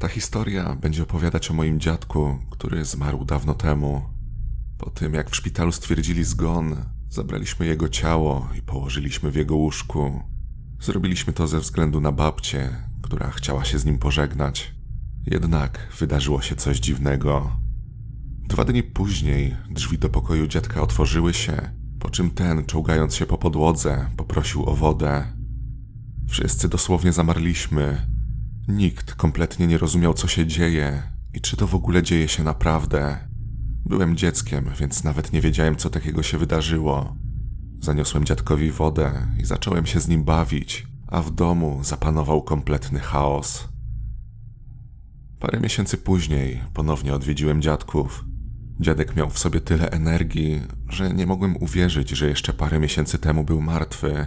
Ta historia będzie opowiadać o moim dziadku, który zmarł dawno temu. Po tym, jak w szpitalu stwierdzili zgon, zabraliśmy jego ciało i położyliśmy w jego łóżku. Zrobiliśmy to ze względu na babcię, która chciała się z nim pożegnać. Jednak wydarzyło się coś dziwnego. Dwa dni później drzwi do pokoju dziadka otworzyły się, po czym ten, czołgając się po podłodze, poprosił o wodę. Wszyscy dosłownie zamarliśmy. Nikt kompletnie nie rozumiał, co się dzieje i czy to w ogóle dzieje się naprawdę. Byłem dzieckiem, więc nawet nie wiedziałem, co takiego się wydarzyło. Zaniosłem dziadkowi wodę i zacząłem się z nim bawić, a w domu zapanował kompletny chaos. Parę miesięcy później ponownie odwiedziłem dziadków. Dziadek miał w sobie tyle energii, że nie mogłem uwierzyć, że jeszcze parę miesięcy temu był martwy.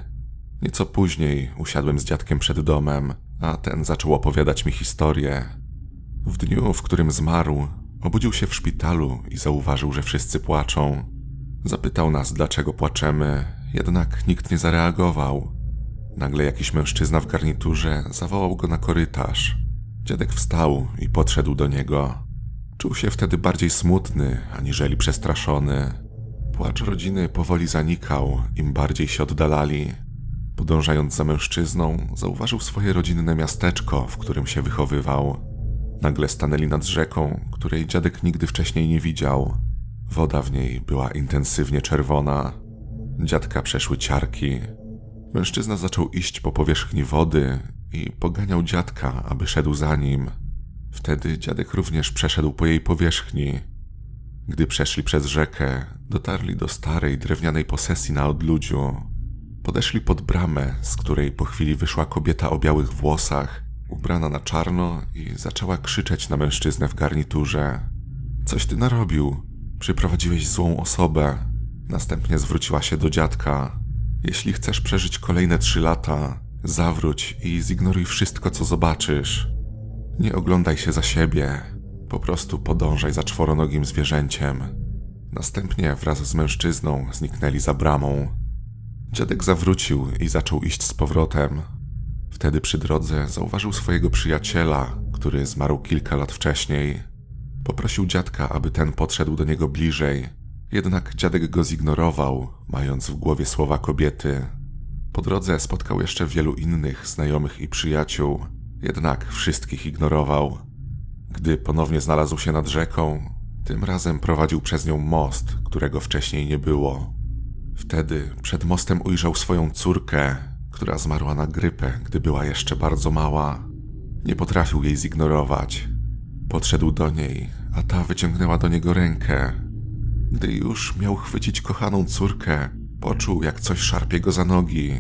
Nieco później usiadłem z dziadkiem przed domem, a ten zaczął opowiadać mi historię. W dniu, w którym zmarł, obudził się w szpitalu i zauważył, że wszyscy płaczą. Zapytał nas, dlaczego płaczemy, jednak nikt nie zareagował. Nagle jakiś mężczyzna w garniturze zawołał go na korytarz. Dziadek wstał i podszedł do niego. Czuł się wtedy bardziej smutny aniżeli przestraszony. Płacz rodziny powoli zanikał, im bardziej się oddalali. Podążając za mężczyzną, zauważył swoje rodzinne miasteczko, w którym się wychowywał. Nagle stanęli nad rzeką, której dziadek nigdy wcześniej nie widział. Woda w niej była intensywnie czerwona. Dziadka przeszły ciarki. Mężczyzna zaczął iść po powierzchni wody i poganiał dziadka, aby szedł za nim. Wtedy dziadek również przeszedł po jej powierzchni. Gdy przeszli przez rzekę, dotarli do starej drewnianej posesji na odludziu. Podeszli pod bramę, z której po chwili wyszła kobieta o białych włosach, ubrana na czarno i zaczęła krzyczeć na mężczyznę w garniturze. Coś ty narobił? Przyprowadziłeś złą osobę. Następnie zwróciła się do dziadka. Jeśli chcesz przeżyć kolejne trzy lata, zawróć i zignoruj wszystko, co zobaczysz. Nie oglądaj się za siebie. Po prostu podążaj za czworonogim zwierzęciem. Następnie wraz z mężczyzną zniknęli za bramą. Dziadek zawrócił i zaczął iść z powrotem. Wtedy przy drodze zauważył swojego przyjaciela, który zmarł kilka lat wcześniej. Poprosił dziadka, aby ten podszedł do niego bliżej, jednak dziadek go zignorował, mając w głowie słowa kobiety. Po drodze spotkał jeszcze wielu innych znajomych i przyjaciół, jednak wszystkich ignorował. Gdy ponownie znalazł się nad rzeką, tym razem prowadził przez nią most, którego wcześniej nie było. Wtedy przed mostem ujrzał swoją córkę, która zmarła na grypę, gdy była jeszcze bardzo mała. Nie potrafił jej zignorować. Podszedł do niej, a ta wyciągnęła do niego rękę. Gdy już miał chwycić kochaną córkę, poczuł, jak coś szarpie go za nogi.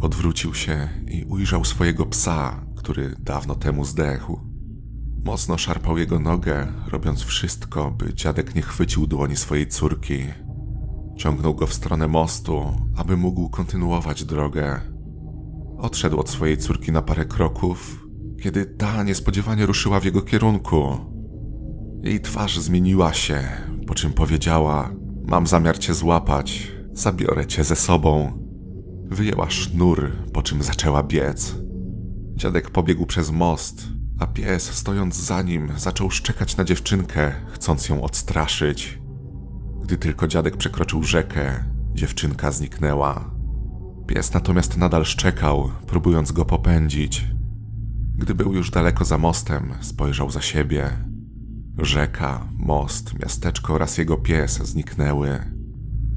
Odwrócił się i ujrzał swojego psa, który dawno temu zdechł. Mocno szarpał jego nogę, robiąc wszystko, by dziadek nie chwycił dłoni swojej córki. Ciągnął go w stronę mostu, aby mógł kontynuować drogę. Odszedł od swojej córki na parę kroków, kiedy ta niespodziewanie ruszyła w jego kierunku. Jej twarz zmieniła się, po czym powiedziała: Mam zamiar cię złapać, zabiorę cię ze sobą. Wyjęła sznur, po czym zaczęła biec. Dziadek pobiegł przez most, a pies, stojąc za nim, zaczął szczekać na dziewczynkę, chcąc ją odstraszyć. Gdy tylko dziadek przekroczył rzekę, dziewczynka zniknęła. Pies natomiast nadal szczekał, próbując go popędzić. Gdy był już daleko za mostem, spojrzał za siebie. Rzeka, most, miasteczko oraz jego pies zniknęły.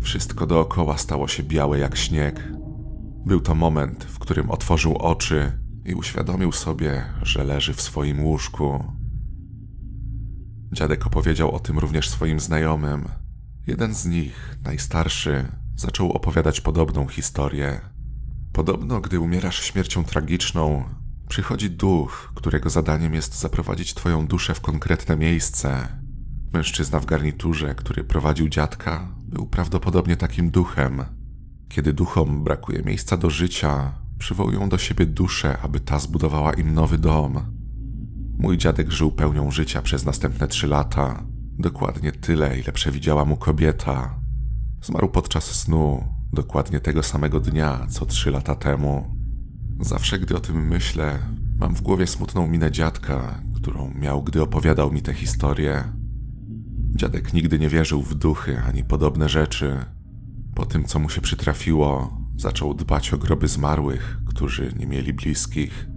Wszystko dookoła stało się białe jak śnieg. Był to moment, w którym otworzył oczy i uświadomił sobie, że leży w swoim łóżku. Dziadek opowiedział o tym również swoim znajomym. Jeden z nich, najstarszy, zaczął opowiadać podobną historię. Podobno, gdy umierasz śmiercią tragiczną, przychodzi duch, którego zadaniem jest zaprowadzić twoją duszę w konkretne miejsce. Mężczyzna w garniturze, który prowadził dziadka, był prawdopodobnie takim duchem. Kiedy duchom brakuje miejsca do życia, przywołują do siebie duszę, aby ta zbudowała im nowy dom. Mój dziadek żył pełnią życia przez następne trzy lata. Dokładnie tyle, ile przewidziała mu kobieta. Zmarł podczas snu, dokładnie tego samego dnia, co trzy lata temu. Zawsze, gdy o tym myślę, Mam w głowie smutną minę dziadka, którą miał, gdy opowiadał mi tę historię. Dziadek nigdy nie wierzył w duchy ani podobne rzeczy. Po tym, co mu się przytrafiło, zaczął dbać o groby zmarłych, którzy nie mieli bliskich.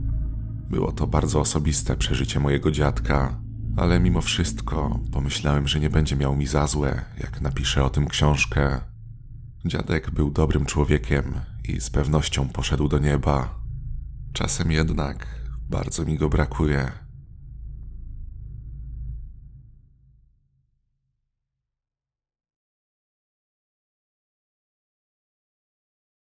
Było to bardzo osobiste przeżycie mojego dziadka, ale mimo wszystko pomyślałem, że nie będzie miał mi za złe, jak napiszę o tym książkę. Dziadek był dobrym człowiekiem i z pewnością poszedł do nieba. Czasem jednak bardzo mi go brakuje.